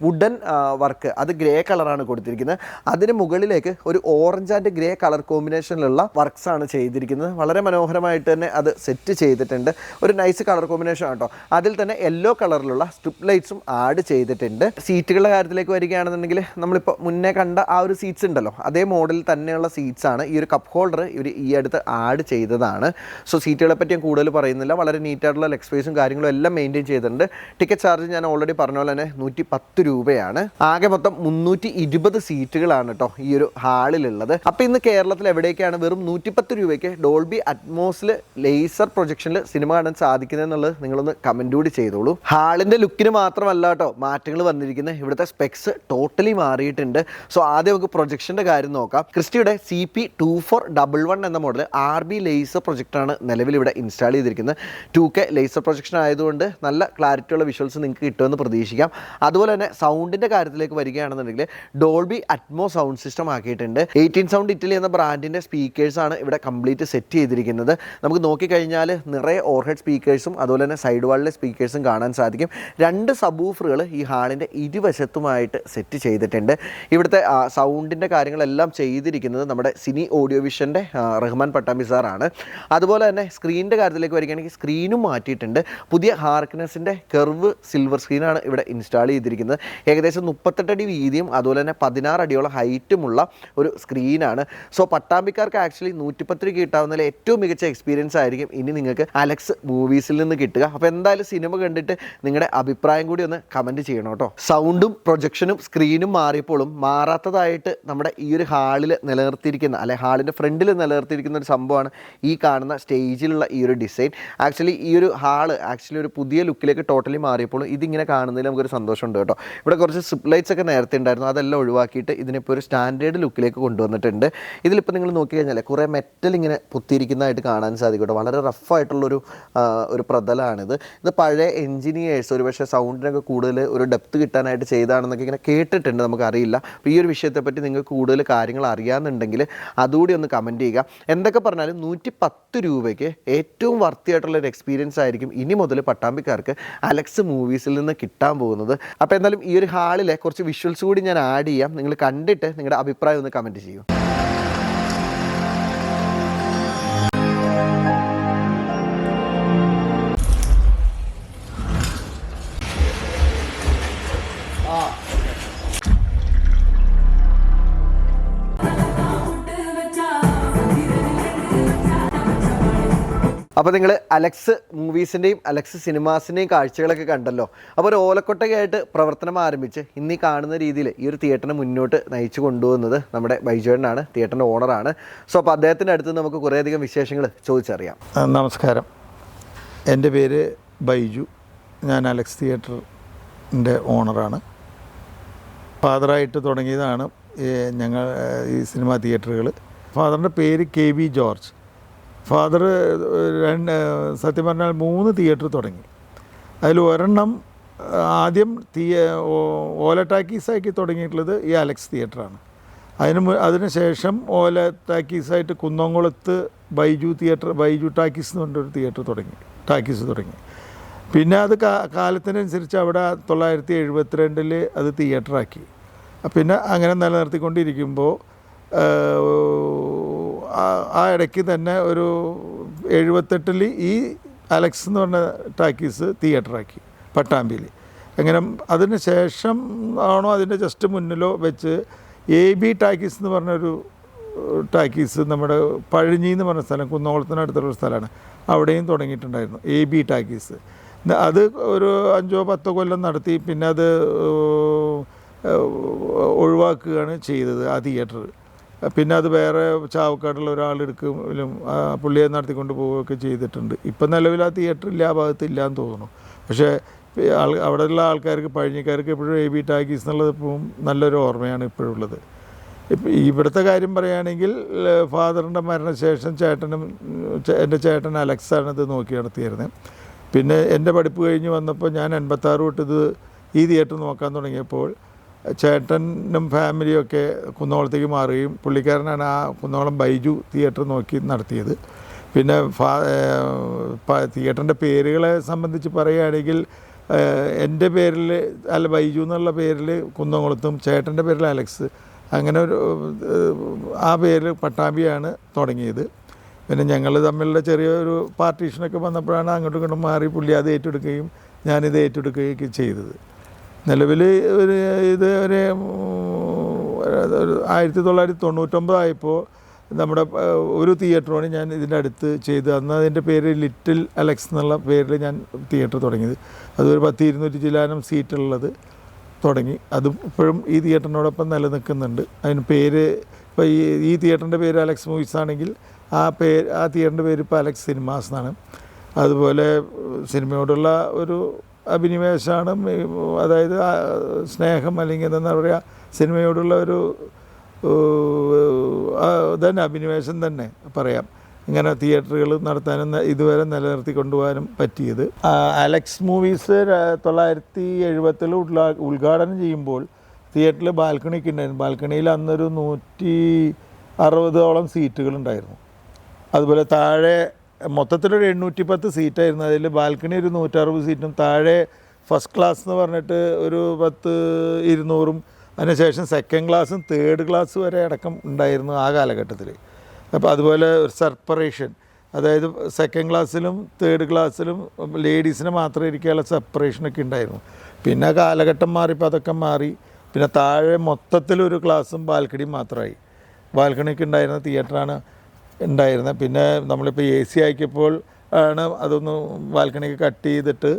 A: വുഡൻ വർക്ക് അത് ഗ്രേ കളറാണ് കൊടുത്തിരിക്കുന്നത്. അതിന് മുകളിലേക്ക് ഒരു ഓറഞ്ച് ആൻഡ് ഗ്രേ കളർ കോമ്പിനേഷനിലുള്ള വർക്ക്സ് ആണ് ചെയ്തിരിക്കുന്നത്. വളരെ മനോഹരമായിട്ട് തന്നെ അത് സെറ്റ് ചെയ്തിട്ടുണ്ട്. ഒരു നൈസ് കളർ കോമ്പിനേഷൻ ആട്ടോ അതിൽ തന്നെ യെല്ലോ കളറിലുള്ള സ്ട്രിപ്പ് ലൈറ്റ്സും ആഡ് ചെയ്തിട്ടുണ്ട്. സീറ്റുകളുടെ കാര്യത്തിലേക്ക് വരികയാണെന്നുണ്ടെങ്കിൽ നമ്മളിപ്പോൾ മുന്നേ കണ്ട ആ ഒരു സീറ്റ്സ് ഉണ്ടല്ലോ. അതേ മോഡലിൽ തന്നെയുള്ള സീറ്റ്സ് ആണ് ഈ ഒരു കപ്പ് ഹോൾഡർ ഇവർ ഈ അടുത്ത് ആഡ് ചെയ്തതാണ്. സോ സീറ്റുകളെ പറ്റി ഞാൻ കൂടുതൽ പറയുന്നില്ല. വളരെ നീറ്റായിട്ടുള്ള ലെഗ് സ്പേസും കാര്യങ്ങളും എല്ലാം മെയിന്റെയിൻ ചെയ്തിട്ടുണ്ട്. ടിക്കറ്റ് ചാർജ് ഞാൻ ഓൾറെഡി പറഞ്ഞ പോലെ തന്നെ നൂറ്റി പത്ത് രൂപയാണ്. ആകെ മൊത്തം മുന്നൂറ്റി ഇരുപത് സീറ്റുകളാണ് കേട്ടോ ഈ ഒരു ഹാളിലുള്ളത്. അപ്പോൾ ഇന്ന് കേരളത്തിൽ എവിടേക്കാണ് വെറും നൂറ്റിപ്പത്ത് രൂപയ്ക്ക് ഡോൾബി അറ്റ്മോസിൽ ലേസർ പ്രൊജക്ഷനിൽ സിനിമ കാണാൻ സാധിക്കുന്നത് എന്നുള്ളത് നിങ്ങളൊന്ന് കമന്റ് കൂടി ചെയ്തോളൂ. ഹാളിന്റെ ലുക്കിന് മാത്രമല്ല കേട്ടോ മാറ്റങ്ങൾ വന്നിരിക്കുന്നത്. ഇവിടുത്തെ സ്പെക്സ് ടോട്ടലി മാറിയിട്ടുണ്ട്. സോ ആദ്യം നമുക്ക് പ്രൊജക്ഷന്റെ കാര്യം നോക്കാം. ക്രിസ്റ്റിയുടെ C P two four double one എന്ന മോഡൽ ആർ ബി ലേസർ പ്രൊജക്ടറാണ് നിലവിൽ ഇവിടെ ഇൻസ്റ്റാൾ ചെയ്തിരിക്കുന്നത്. ടു കെ ലേസർ പ്രൊജക്ഷൻ ആയതുകൊണ്ട് നല്ല ക്ലാരിറ്റി ഉള്ള വിഷ്വൽസ് നിങ്ങൾക്ക് കിട്ടുമെന്ന് പ്രതീക്ഷിക്കാം. അതുപോലെ തന്നെ സൗണ്ടിന്റെ കാര്യത്തിലേക്ക് വരികയാണെന്നുണ്ടെങ്കിൽ ഡോൾബി അറ്റ്മോ സൗണ്ട് സിസ്റ്റം ആക്കിയിട്ടുണ്ട്. എയ്റ്റീൻ സൗണ്ട് ഇറ്റലി എന്ന ബ്രാൻഡിന്റെ സ്പീക്കേഴ്സാണ് ഇവിടെ കംപ്ലീറ്റ് സെറ്റ് ചെയ്തിരിക്കുന്നത്. നമുക്ക് നോക്കിക്കഴിഞ്ഞാൽ നിറയെ ഓവർഹെഡ് സ്പീക്കേഴ്സും അതുപോലെ തന്നെ സൈഡ് വാളിലെ സ്പീക്കേഴ്സും കാണാൻ സാധിക്കും. രണ്ട് സബൂഫറുകൾ ഈ ഹാളിന്റെ ഇരുവശത്തുമായിട്ട് സെറ്റ് ചെയ്തിട്ടുണ്ട്. ഇവിടുത്തെ സൗണ്ടിന്റെ കാര്യങ്ങളെല്ലാം ചെയ്തിരിക്കുന്നത് നമ്മുടെ സിനി ഓഡിയോ വിഷന്റെ റഹ്മാൻ പട്ടാമ്പി സാറാണ് അതുപോലെ തന്നെ സ്ക്രീനിന്റെ കാര്യത്തിലേക്ക് വരികയാണെങ്കിൽ സ്ക്രീനും മാറ്റിയിട്ടുണ്ട്. പുതിയ ഹാർക്ക്നെസ്സിന്റെ കെർവ് സിൽവർ സ്ക്രീനാണ് ഇവിടെ ഇൻസ്റ്റാൾ ചെയ്തിരിക്കുന്നത്. ഏകദേശം മുപ്പത്തെട്ടടി വീതിയും അതുപോലെ തന്നെ പതിനാറ് അടിയോളം ഹൈറ്റുമുള്ള ഒരു സ്ക്രീനാണ് സോ പട്ടാമ്പിക്കാർക്ക് ആക്ച്വലി നൂറ്റിപ്പത്ത് കിട്ടാവുന്നതിൽ ഏറ്റവും മികച്ച എക്സ്പീരിയൻസ് ആയിരിക്കും ഇനി നിങ്ങൾക്ക് അലക്സ് മൂവീസിൽ നിന്ന് കിട്ടുക. അപ്പോൾ എന്തായാലും സിനിമ കണ്ടിട്ട് നിങ്ങളുടെ അഭിപ്രായം കൂടി ഒന്ന് കമന്റ് ചെയ്യണം കേട്ടോ. സൗണ്ടും പ്രൊജക്ഷനും സ്ക്രീനും മാറിയപ്പോഴും മാറാത്തതായിട്ട് നമ്മുടെ ഈ ഒരു ഹാളിൽ നിലനിർത്തിയിരിക്കുന്ന അല്ലെ ഹാളിന്റെ ഫ്രണ്ടിൽ നിലനിർത്തിയിരിക്കുന്ന ഒരു സംഭവമാണ് ഈ കാണുന്ന സ്റ്റേജിലുള്ള ഈ ഒരു ഡിസൈൻ ആക്ച്വലി ഈ ഒരു ഹാൾ ആക്ച്വലി ഒരു പുതിയ ലുക്കിലേക്ക് ടോട്ടലി മാറിയപ്പോഴും ഇതിങ്ങനെ കാണുന്നതിൽ നമുക്കൊരു സന്തോഷമുണ്ട് കേട്ടോ. ഇവിടെ കുറച്ച് സിപ്ലൈറ്റ്സ് ലൈറ്റ്സ് ഒക്കെ നേരത്തെ ഉണ്ടായിരുന്നു. അതെല്ലാം ഒഴിവാക്കിയിട്ട് ഇതിനിപ്പോൾ ഒരു സ്റ്റാൻഡേർഡ് ലുക്കിലേക്ക് കൊണ്ടുവന്നിട്ടുണ്ട്. ഇതിലിപ്പോൾ നിങ്ങൾ നോക്കി കഴിഞ്ഞാൽ കുറേ മെറ്റൽ ഇങ്ങനെ പുത്തിയിരിക്കുന്നതായിട്ട് കാണാൻ സാധിക്കും വളരെ റഫായിട്ടുള്ളൊരു ഒരു പ്രതലാണിത്. ഇത് പഴയ എഞ്ചിനീയേഴ്സ് ഒരു പക്ഷേ സൗണ്ടിനൊക്കെ കൂടുതൽ ഒരു ഡെപ്ത് കിട്ടാനായിട്ട് ചെയ്താണെന്നൊക്കെ ഇങ്ങനെ കേട്ടിട്ടുണ്ട് നമുക്കറിയില്ല. അപ്പോൾ ഈ ഒരു വിഷയത്തെപ്പറ്റി നിങ്ങൾക്ക് കൂടുതൽ കാര്യങ്ങൾ അറിയാമെന്നുണ്ടെങ്കിൽ അതുകൂടി ഒന്ന് കമന്റ് ചെയ്യുക. എന്തൊക്കെ പറഞ്ഞാലും നൂറ്റി പത്ത് രൂപയ്ക്ക് ഏറ്റവും വർത്തിയായിട്ടുള്ള ഒരു എക്സ്പീരിയൻസ് ആയിരിക്കും ഇനി മുതൽ പട്ടാമ്പിക്കാർക്ക് അലക്സ് മൂവീസിൽ നിന്ന് കിട്ടാൻ പോകുന്നത്. അപ്പോൾ എന്തായാലും ഈ ഒരു ഹാളിലെ കുറച്ച് വിഷ്വൽസ് കൂടി ഞാൻ ആഡ് ചെയ്യാം. നിങ്ങൾ കണ്ടിട്ട് നിങ്ങളുടെ അഭിപ്രായം ഒന്ന് കമന്റ് ചെയ്യൂ അപ്പോൾ നിങ്ങൾ അലക്സ് മൂവീസിന്റെയും അലക്സ് സിനിമാസിന്റെയും കാഴ്ചകളൊക്കെ കണ്ടല്ലോ. അപ്പോൾ ഒരു ഓലക്കൊട്ടകയായിട്ട് പ്രവർത്തനം ആരംഭിച്ച് ഇന്ന് കാണുന്ന രീതിയിൽ ഈ ഒരു തിയേറ്ററിനെ മുന്നോട്ട് നയിച്ചു കൊണ്ടുപോകുന്നത് നമ്മുടെ ബൈജോനാണ് തിയേറ്ററിന്റെ ഓണറാണ് സോ അപ്പോൾ അദ്ദേഹത്തിന്റെ അടുത്ത് നമുക്ക് കുറേയധികം വിശേഷങ്ങൾ ചോദിച്ചറിയാം.
B: നമസ്കാരം. എന്റെ പേര് ബൈജു. ഞാൻ അലക്സ് തിയേറ്ററിന്റെ ഓണറാണ് ഫാദറായിട്ട് തുടങ്ങിയതാണ് ഞങ്ങൾ ഈ സിനിമാ തിയേറ്ററുകൾ ഫാദറിന്റെ പേര് കെ വി ജോർജ്. ഫാദർ രണ്ട് സത്യം പറഞ്ഞാൽ മൂന്ന് തിയേറ്റർ തുടങ്ങി. അതിൽ ഒരെണ്ണം ആദ്യം തിയ ഓല ടാക്കീസാക്കി തുടങ്ങിയിട്ടുള്ളത് ഈ അലക്സ് തിയേറ്ററാണ്. അതിന് അതിന് ശേഷം ഓല ടാക്കീസായിട്ട് കുന്നംകുളത്ത് ബൈജു തിയേറ്റർ ബൈജു ടാക്കീസ് എന്ന് പറഞ്ഞൊരു തിയേറ്റർ തുടങ്ങി ടാക്കീസ് തുടങ്ങി. പിന്നെ അത് കാ കാലത്തിനനുസരിച്ച് അവിടെ തൊള്ളായിരത്തി എഴുപത്തിരണ്ടിൽ അത് തിയേറ്ററാക്കി. പിന്നെ അങ്ങനെ നിലനിർത്തിക്കൊണ്ടിരിക്കുമ്പോൾ ആ- ഇടയ്ക്ക് തന്നെ ഒരു എഴുപത്തെട്ടിൽ ഈ അലക്സ് എന്ന് പറഞ്ഞ ടാക്കീസ് തിയേറ്ററാക്കി പട്ടാമ്പിയിൽ അങ്ങനെ അതിന് ശേഷം ആണോ അതിന്റെ ജസ്റ്റ് മുന്നിലോ വെച്ച് എ ബി ടാക്കീസ് എന്ന് പറഞ്ഞൊരു ടാക്കീസ് നമ്മുടെ പഴഞ്ഞി എന്ന് പറഞ്ഞ സ്ഥലം കുന്നോളത്തിനടുത്തുള്ള സ്ഥലമാണ്. അവിടെയും തുടങ്ങിയിട്ടുണ്ടായിരുന്നു എ ബി ടാക്കീസ് അത് ഒരു അഞ്ചോ പത്തോ കൊല്ലം നടത്തി പിന്നെ അത് ഒഴിവാക്കുകയാണ് ചെയ്തത് ആ തിയേറ്റർ പിന്നെ അത് വേറെ ചാവക്കാടുള്ള ആ പുള്ളിയെ നടത്തിക്കൊണ്ട് പോവുകയൊക്കെ ചെയ്തിട്ടുണ്ട്. ഇപ്പം നിലവിൽ ആ തിയേറ്റർ ഇല്ല ആ ഭാഗത്ത് ഇല്ലയെന്ന് തോന്നുന്നു. പക്ഷേ ആൾ അവിടെയുള്ള ആൾക്കാർക്ക് പഴഞ്ഞിക്കാർക്ക് എപ്പോഴും എ ബി ടാക്കീസ് എന്നുള്ളത് ഇപ്പം നല്ലൊരു ഓർമ്മയാണ് ഇപ്പോഴുള്ളത്. ഇപ്പം ഇവിടുത്തെ കാര്യം പറയുകയാണെങ്കിൽ ഫാദറിന്റെ മരണശേഷം ചേട്ടനും എന്റെ ചേട്ടൻ അലക്സാണ് ഇത് നോക്കി നടത്തിയിരുന്നത് പിന്നെ എന്റെ പഠിപ്പ് കഴിഞ്ഞ് വന്നപ്പോൾ ഞാൻ എൺപത്താറ് തൊട്ട് ഇത് ഈ തിയേറ്റർ നോക്കാൻ തുടങ്ങിയപ്പോൾ ചേട്ടനും ഫാമിലിയും ഒക്കെ കുന്നോളത്തേക്ക് മാറുകയും പുള്ളിക്കാരനാണ് ആ കുന്നോളം ബൈജു തിയേറ്റർ നോക്കി നടത്തിയത്. പിന്നെ ഫാ തിയേറ്ററിന്റെ പേരുകളെ സംബന്ധിച്ച് പറയുകയാണെങ്കിൽ എന്റെ പേരിൽ അല്ല ബൈജു എന്നുള്ള പേരിൽ കുന്നംകുളത്തും ചേട്ടന്റെ പേരിൽ അലക്സ് അങ്ങനെ ഒരു ആ പേര് പട്ടാമ്പിയാണ് തുടങ്ങിയത്. പിന്നെ ഞങ്ങൾ തമ്മിലുള്ള ചെറിയൊരു പാർട്ടീഷനൊക്കെ വന്നപ്പോഴാണ് അങ്ങോട്ടും ഇങ്ങോട്ടും മാറി പുള്ളി അത് ഏറ്റെടുക്കുകയും ഞാനിത് ഏറ്റെടുക്കുകയൊക്കെ ചെയ്തത്. നിലവിൽ ഒരു ഇത് ഒരു ആയിരത്തി തൊള്ളായിരത്തി തൊണ്ണൂറ്റൊമ്പതായപ്പോൾ നമ്മുടെ ഒരു തിയേറ്ററാണ് ഞാൻ ഇതിന്റെ അടുത്ത് ചെയ്ത് അന്ന് അതിന്റെ പേര് ലിറ്റിൽ അലക്സ് എന്നുള്ള പേരിൽ ഞാൻ തിയേറ്റർ തുടങ്ങിയത്. അതൊരു പത്ത് ഇരുന്നൂറ്റി ജില്ലാനം സീറ്റുള്ളത് തുടങ്ങി. അതും ഇപ്പോഴും ഈ തിയേറ്ററിനോടൊപ്പം നിലനിൽക്കുന്നുണ്ട്. അതിന് പേര് ഇപ്പോൾ ഈ ഈ തിയേറ്ററിന്റെ പേര് അലക്സ് മൂവീസ് ആണെങ്കിൽ ആ പേര് ആ തിയേറ്ററിന്റെ പേര് ഇപ്പോൾ അലക്സ് സിനിമാസ് എന്നാണ്. അതുപോലെ സിനിമയോടുള്ള ഒരു അഭിനിവേശമാണ് അതായത് സ്നേഹം അല്ലെങ്കിൽ എന്താ പറയുക സിനിമയോടുള്ള ഒരു തന്നെ അഭിനിവേശം തന്നെ പറയാം. ഇങ്ങനെ തിയേറ്ററുകൾ നടത്താനും ഇതുവരെ നിലനിർത്തി കൊണ്ടുപോകാനും പറ്റിയത്. അലക്സ് മൂവീസ് തൊള്ളായിരത്തി എഴുപത്തിൽ ഉദ്ഘാ ഉദ്ഘാടനം ചെയ്യുമ്പോൾ തിയേറ്ററിൽ ബാൽക്കണിക്ക് ഉണ്ടായിരുന്നു. ബാൽക്കണിയിൽ അന്നൊരു നൂറ്റി അറുപതോളം സീറ്റുകളുണ്ടായിരുന്നു അതുപോലെ താഴെ മൊത്തത്തിലൊരു എണ്ണൂറ്റി പത്ത് സീറ്റായിരുന്നു. അതിൽ ബാൽക്കണി ഒരു നൂറ്ററുപത് സീറ്റും താഴെ ഫസ്റ്റ് ക്ലാസ് എന്ന് പറഞ്ഞിട്ട് ഒരു പത്ത് ഇരുന്നൂറും അതിനുശേഷം സെക്കൻഡ് ക്ലാസ്സും തേർഡ് ക്ലാസ് വരെ അടക്കം ഉണ്ടായിരുന്നു ആ കാലഘട്ടത്തിൽ അപ്പോൾ അതുപോലെ ഒരു സെപ്പറേഷൻ അതായത് സെക്കൻഡ് ക്ലാസ്സിലും തേർഡ് ക്ലാസ്സിലും ലേഡീസിന് മാത്രം ഇരിക്കാനുള്ള സെപ്പറേഷനൊക്കെ ഉണ്ടായിരുന്നു. പിന്നെ കാലഘട്ടം മാറിയപ്പോൾ അതൊക്കെ മാറി. പിന്നെ താഴെ മൊത്തത്തിലൊരു ക്ലാസ്സും ബാൽക്കണിയും മാത്രമായി. ബാൽക്കണിക്ക് ഉണ്ടായിരുന്ന തിയേറ്ററാണ് ഉണ്ടായിരുന്നത്. പിന്നെ നമ്മളിപ്പോൾ എ സി ആക്കിയപ്പോൾ ആണ് അതൊന്ന് ബാൽക്കണിക്ക് കട്ട് ചെയ്തിട്ട്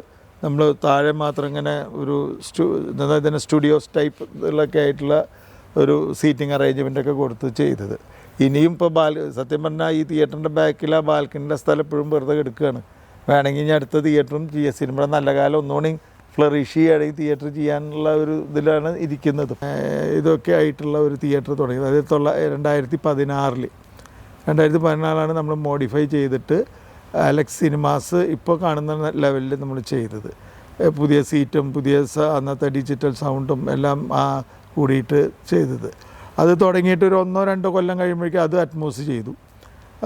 B: നമ്മൾ താഴെ മാത്രം ഇങ്ങനെ ഒരു സ്റ്റു ഇതിന് സ്റ്റുഡിയോസ് ടൈപ്പ് ഇതിലൊക്കെ ആയിട്ടുള്ള ഒരു സീറ്റിംഗ് അറേഞ്ച്മെന്റ് ഒക്കെ കൊടുത്ത് ചെയ്തത്. ഇനിയും ഇപ്പോൾ ബാൽ സത്യം പറഞ്ഞാൽ ഈ തിയേറ്ററിന്റെ ബാക്കിൽ ആ ബാൽക്കണിന്റെ സ്ഥലം എപ്പോഴും വെറുതെ എടുക്കുകയാണ് വേണമെങ്കിൽ ഇനി അടുത്ത തിയേറ്ററും ചെയ്യാം. സിനിമ നല്ല കാലം ഒന്നുകൂടി ഫ്ലറിഷ് ചെയ്യുകയാണെങ്കിൽ തിയേറ്റർ ചെയ്യാനുള്ള ഒരു ഇതിലാണ് ഇരിക്കുന്നത്. ഇതൊക്കെ ആയിട്ടുള്ള ഒരു തിയേറ്റർ തുടങ്ങിയത് അതായത് തൊള്ള രണ്ടായിരത്തി പതിനാറിൽ രണ്ടായിരത്തി പതിനാലാണ് നമ്മൾ മോഡിഫൈ ചെയ്തിട്ട് അലക്സ് സിനിമാസ് ഇപ്പോൾ കാണുന്ന ലെവലിൽ നമ്മൾ ചെയ്തത്. പുതിയ സീറ്റും പുതിയ അന്നത്തെ ഡിജിറ്റൽ സൗണ്ടും എല്ലാം കൂടിയിട്ട് ചെയ്തത്. അത് തുടങ്ങിയിട്ട് ഒരു ഒന്നോ രണ്ടോ കൊല്ലം കഴിയുമ്പോഴേക്കും അത് അറ്റ്മോസ് ചെയ്തു.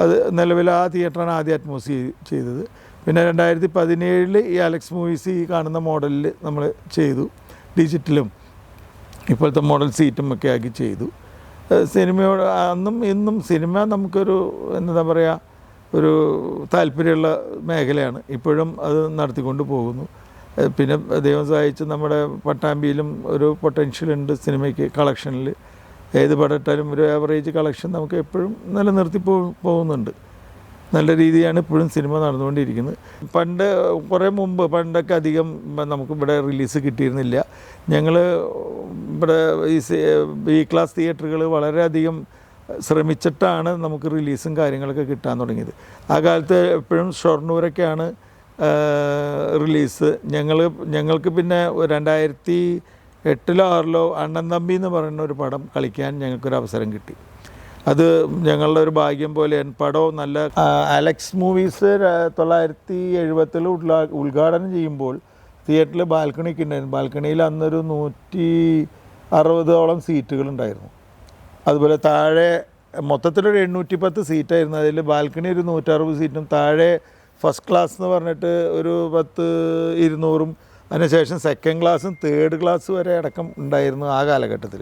B: അത് നിലവിൽ ആ തിയേറ്ററാണ് ആദ്യം അറ്റ്മോസ് ചെയ്തത്. പിന്നെ രണ്ടായിരത്തി പതിനേഴിൽ ഈ അലക്സ് മൂവീസ് ഈ കാണുന്ന മോഡലിൽ നമ്മൾ ചെയ്തു. ഡിജിറ്റലും ഇപ്പോഴത്തെ മോഡൽ സീറ്റും ഒക്കെ ആക്കി ചെയ്തു. സിനിമയോട് അന്നും ഇന്നും സിനിമ നമുക്കൊരു എന്താ പറയുക ഒരു താല്പര്യമുള്ള മേഖലയാണ്. ഇപ്പോഴും അത് നടത്തിക്കൊണ്ട് പോകുന്നു. പിന്നെ ദൈവം സഹായിച്ച് നമ്മുടെ പട്ടാമ്പിയിലും ഒരു പൊട്ടൻഷ്യൽ ഉണ്ട് സിനിമയ്ക്ക് കളക്ഷനിൽ ഏത് പടട്ടാലും ഒരു ആവറേജ് കളക്ഷൻ നമുക്ക് എപ്പോഴും നിലനിർത്തി പോ പോകുന്നുണ്ട്. നല്ല രീതിയാണ് ഇപ്പോഴും സിനിമ നടന്നുകൊണ്ടിരിക്കുന്നത്. പണ്ട് കുറേ മുമ്പ് പണ്ടൊക്കെ അധികം നമുക്ക് ഇവിടെ റിലീസ് കിട്ടിയിരുന്നില്ല. ഞങ്ങൾ ഇവിടെ ഈ ബി ക്ലാസ് തിയേറ്ററുകൾ വളരെയധികം ശ്രമിച്ചിട്ടാണ് നമുക്ക് റിലീസും കാര്യങ്ങളൊക്കെ കിട്ടാൻ തുടങ്ങിയത്. ആ കാലത്ത് എപ്പോഴും ഷൊർണൂരൊക്കെയാണ് റിലീസ് ഞങ്ങൾ ഞങ്ങൾക്ക് പിന്നെ രണ്ടായിരത്തി എട്ടിലോ ആറിലോ അണ്ണൻ തമ്പി എന്ന് പറയുന്ന ഒരു പടം കളിക്കാൻ ഞങ്ങൾക്കൊരു അവസരം കിട്ടി. അത് ഞങ്ങളുടെ ഒരു ഭാഗ്യം പോലെ പടവും നല്ല അലക്സ് മൂവീസ് തൊള്ളായിരത്തി എഴുപത്തിൽ ഉദ്ഘാടനം ചെയ്യുമ്പോൾ തിയേറ്ററിൽ ബാൽക്കണിക്ക് ഉണ്ടായിരുന്നു. ബാൽക്കണിയിൽ അന്നൊരു നൂറ്റി അറുപതോളം സീറ്റുകൾ ഉണ്ടായിരുന്നു അതുപോലെ താഴെ മൊത്തത്തിലൊരു എണ്ണൂറ്റി പത്ത് സീറ്റായിരുന്നു. അതിൽ ബാൽക്കണി ഒരു നൂറ്ററുപത് സീറ്റും താഴെ ഫസ്റ്റ് ക്ലാസ് എന്ന് പറഞ്ഞിട്ട് ഒരു പത്ത് ഇരുന്നൂറും അതിനുശേഷം സെക്കൻഡ് ക്ലാസ്സും തേർഡ് ക്ലാസ് വരെ അടക്കം ഉണ്ടായിരുന്നു ആ കാലഘട്ടത്തിൽ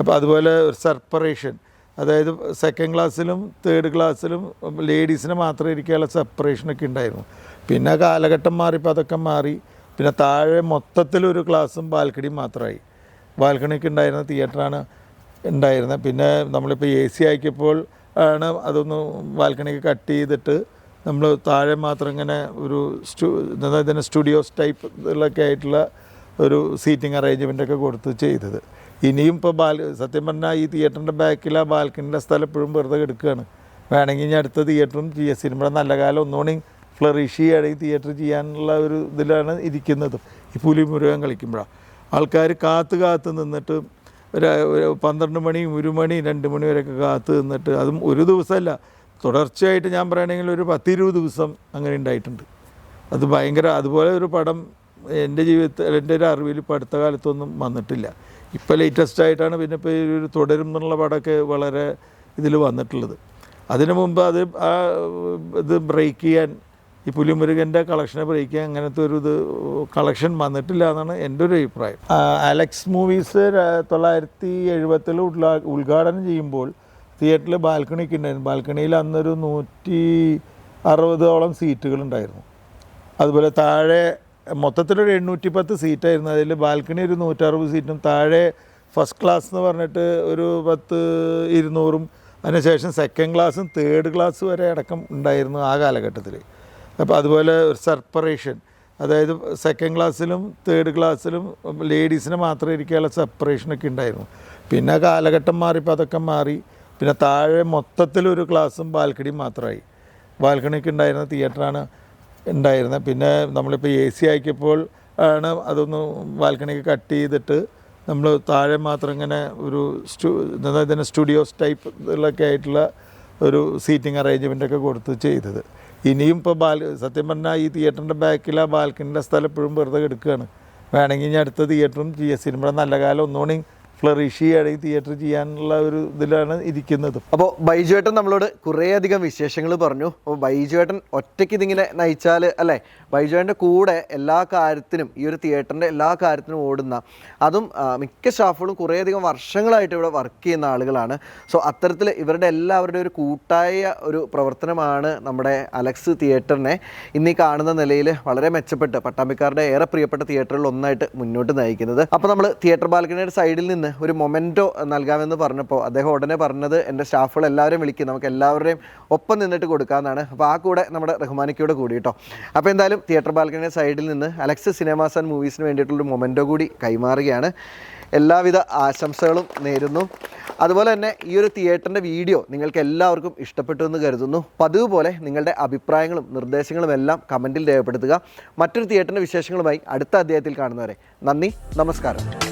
B: അപ്പോൾ അതുപോലെ ഒരു സെപ്പറേഷൻ അതായത് സെക്കൻഡ് ക്ലാസ്സിലും തേർഡ് ക്ലാസ്സിലും ലേഡീസിന് മാത്രം ഇരിക്കാനുള്ള സെപ്പറേഷനൊക്കെ ഉണ്ടായിരുന്നു. പിന്നെ കാലഘട്ടം മാറിയപ്പോൾ അതൊക്കെ മാറി. പിന്നെ താഴെ മൊത്തത്തിലൊരു ക്ലാസ്സും ബാൽക്കണിയും മാത്രമായി. ബാൽക്കണിക്ക് ഉണ്ടായിരുന്ന തിയേറ്ററാണ് ഉണ്ടായിരുന്നത്. പിന്നെ നമ്മളിപ്പോൾ എ സി ആക്കിയപ്പോൾ ആണ് അതൊന്ന് ബാൽക്കണിക്ക് കട്ട് ചെയ്തിട്ട് നമ്മൾ താഴെ മാത്രം ഇങ്ങനെ ഒരു സ്റ്റു ഇതിന് സ്റ്റുഡിയോസ് ടൈപ്പ് ഇതിലൊക്കെ ആയിട്ടുള്ള ഒരു സീറ്റിംഗ് അറേഞ്ച്മെന്റൊക്കെ കൊടുത്ത് ചെയ്തത്. ഇനിയും ഇപ്പോൾ ബാൽ സത്യം പറഞ്ഞാൽ ഈ തിയേറ്ററിന്റെ ബാക്കിൽ ആ ബാൽക്കണിന്റെ സ്ഥലം എപ്പോഴും വെറുതെ എടുക്കുകയാണ് വേണമെങ്കിൽ ഇനി അടുത്ത തിയേറ്ററും ജി എസ് സിനിമയുടെ നല്ല കാലം ഒന്നുകൂടി ഫ്ലറിഷ് ചെയ്യുകയാണെങ്കിൽ തിയേറ്റർ ചെയ്യാനുള്ള ഒരു ഇതിലാണ് ഇരിക്കുന്നതും. ഈ പുലി മുരുകൻ കളിക്കുമ്പോഴാണ് ആൾക്കാർ കാത്ത് കാത്ത് നിന്നിട്ട് ഒരു പന്ത്രണ്ട് മണി ഒരു മണി രണ്ട് മണി വരെയൊക്കെ കാത്ത് നിന്നിട്ട് അതും ഒരു ദിവസമല്ല. തുടർച്ചയായിട്ട് ഞാൻ പറയുകയാണെങ്കിൽ ഒരു പത്തിരുപത് ദിവസം അങ്ങനെ ഉണ്ടായിട്ടുണ്ട്. അത് ഭയങ്കര അതുപോലെ ഒരു പടം എന്റെ ജീവിതത്തിൽ എന്റെ ഒരു അറിവിൽ ഇപ്പോൾ അടുത്ത കാലത്തൊന്നും വന്നിട്ടില്ല. ഇപ്പോൾ ലേറ്റസ്റ്റ് ആയിട്ടാണ് പിന്നെ ഇപ്പോൾ ഒരു തുടരും എന്നുള്ള പടമൊക്കെ വളരെ ഇതിൽ വന്നിട്ടുള്ളത്. അതിനു മുമ്പ് അത് ആ ഇത് ബ്രേക്ക് ചെയ്യാൻ ഈ പുലിമുരുകന്റെ കളക്ഷനെ ബ്രേക്ക് അങ്ങനത്തെ ഒരു ഇത് കളക്ഷൻ വന്നിട്ടില്ല എന്നാണ് എന്റെ ഒരു അഭിപ്രായം. അലക്സ് മൂവീസ് തൊള്ളായിരത്തി എഴുപത്തിൽ ഉദ്ഘാ ഉദ്ഘാടനം ചെയ്യുമ്പോൾ തിയേറ്ററിൽ ബാൽക്കണിക്ക് ഉണ്ടായിരുന്നു. ബാൽക്കണിയിൽ അന്നൊരു നൂറ്റി അറുപതോളം സീറ്റുകൾ ഉണ്ടായിരുന്നു. അതുപോലെ താഴെ മൊത്തത്തിലൊരു എണ്ണൂറ്റി പത്ത് സീറ്റായിരുന്നു അതിൽ ബാൽക്കണി ഒരു നൂറ്ററുപത് സീറ്റും താഴെ ഫസ്റ്റ് ക്ലാസ് എന്ന് പറഞ്ഞിട്ട് ഒരു പത്ത് ഇരുന്നൂറും അതിനുശേഷം സെക്കൻഡ് ക്ലാസ്സും തേർഡ് ക്ലാസ് വരെ അടക്കം ഉണ്ടായിരുന്നു ആ കാലഘട്ടത്തിൽ അപ്പോൾ അതുപോലെ ഒരു സെപ്പറേഷൻ അതായത് സെക്കൻഡ് ക്ലാസ്സിലും തേർഡ് ക്ലാസ്സിലും ലേഡീസിന് മാത്രം ഇരിക്കാനുള്ള സെപ്പറേഷനൊക്കെ ഉണ്ടായിരുന്നു. പിന്നെ കാലഘട്ടം മാറിയപ്പോൾ അതൊക്കെ മാറി. പിന്നെ താഴെ മൊത്തത്തിലൊരു ക്ലാസ്സും ബാൽക്കണിയും മാത്രമായി. ബാൽക്കണിക്ക് ഉണ്ടായിരുന്ന തിയേറ്ററാണ് ഉണ്ടായിരുന്നത്. പിന്നെ നമ്മളിപ്പോൾ എ സി ആക്കിയപ്പോൾ ആണ് അതൊന്ന് ബാൽക്കണിക്ക് കട്ട് ചെയ്തിട്ട് നമ്മൾ താഴെ മാത്രം ഇങ്ങനെ ഒരു സ്റ്റു ഇതിന് സ്റ്റുഡിയോസ് ടൈപ്പ് ഇതിലൊക്കെ ആയിട്ടുള്ള ഒരു സീറ്റിംഗ് അറേഞ്ച്മെന്റ് ഒക്കെ കൊടുത്ത് ചെയ്തത്. ഇനിയും ഇപ്പോൾ ബാൽ സത്യം പറഞ്ഞാൽ ഈ തിയേറ്ററിന്റെ ബാക്കിലെ ബാൽക്കണിന്റെ സ്ഥലം എപ്പോഴും വെറുതെ എടുക്കുകയാണ് വേണമെങ്കിൽ ഇനി അടുത്ത തിയേറ്ററും സിനിമയുടെ നല്ല കാലം ഒന്നുകൂടി ഫ്ലറിഷ് ചെയ്യുകയാണെങ്കിൽ തിയേറ്റർ ചെയ്യാനുള്ള ഒരു ഇതിലാണ് ഇരിക്കുന്നത്.
A: അപ്പോൾ ബൈജുവേട്ടൻ നമ്മളോട് കുറേയധികം വിശേഷങ്ങൾ പറഞ്ഞു. അപ്പോൾ ബൈജുവേട്ടൻ ഒറ്റയ്ക്ക് ഇതിങ്ങനെ നയിച്ചാൽ അല്ലേ? ബൈജുവേട്ടന്റെ കൂടെ എല്ലാ കാര്യത്തിനും ഈ ഒരു തിയേറ്ററിന്റെ എല്ലാ കാര്യത്തിനും ഓടുന്ന അതും മിക്ക സ്റ്റാഫുകളും കുറേയധികം വർഷങ്ങളായിട്ട് ഇവിടെ വർക്ക് ചെയ്യുന്ന ആളുകളാണ്. സോ അത്തരത്തിൽ ഇവരുടെ എല്ലാവരുടെ ഒരു കൂട്ടായ ഒരു പ്രവർത്തനമാണ് നമ്മുടെ അലക്സ് തിയേറ്ററിനെ ഇന്ന് കാണുന്ന നിലയിൽ വളരെ മെച്ചപ്പെട്ട് പട്ടാമ്പിക്കാരുടെ ഏറെ പ്രിയപ്പെട്ട തിയേറ്ററുകളിൽ ഒന്നായിട്ട് മുന്നോട്ട് നയിക്കുന്നത്. അപ്പോൾ നമ്മൾ തിയേറ്റർ ബാൽക്കണിയുടെ സൈഡിൽ നിന്ന് ഒരു മൊമെന്റോ നൽകാമെന്ന് പറഞ്ഞപ്പോൾ അദ്ദേഹം ഉടനെ പറഞ്ഞത് എന്റെ സ്റ്റാഫുകൾ എല്ലാവരും വിളിക്കും നമുക്ക് എല്ലാവരുടെയും ഒപ്പം നിന്നിട്ട് കൊടുക്കാമെന്നാണ്. അപ്പോൾ ആ കൂടെ നമ്മുടെ റഹ്മാനിക്കയുടെ കൂടി കേട്ടോ. അപ്പോൾ എന്തായാലും തിയേറ്റർ ബാൽക്കണിയുടെ സൈഡിൽ നിന്ന് അലക്സ് സിനിമാസ് ആൻഡ് മൂവീസിന് വേണ്ടിയിട്ടുള്ളൊരു മൊമെന്റോ കൂടി കൈമാറുകയാണ്. എല്ലാവിധ ആശംസകളും നേരുന്നു. അതുപോലെ തന്നെ ഈ ഒരു തിയേറ്ററിന്റെ വീഡിയോ നിങ്ങൾക്ക് എല്ലാവർക്കും ഇഷ്ടപ്പെട്ടു എന്ന് കരുതുന്നു. പതിവ് പോലെ നിങ്ങളുടെ അഭിപ്രായങ്ങളും നിർദ്ദേശങ്ങളും എല്ലാം കമന്റിൽ രേഖപ്പെടുത്തുക. മറ്റൊരു തിയേറ്ററിന്റെ വിശേഷങ്ങളുമായി അടുത്ത അധ്യായത്തിൽ കാണുന്നവരെ. നന്ദി നമസ്കാരം.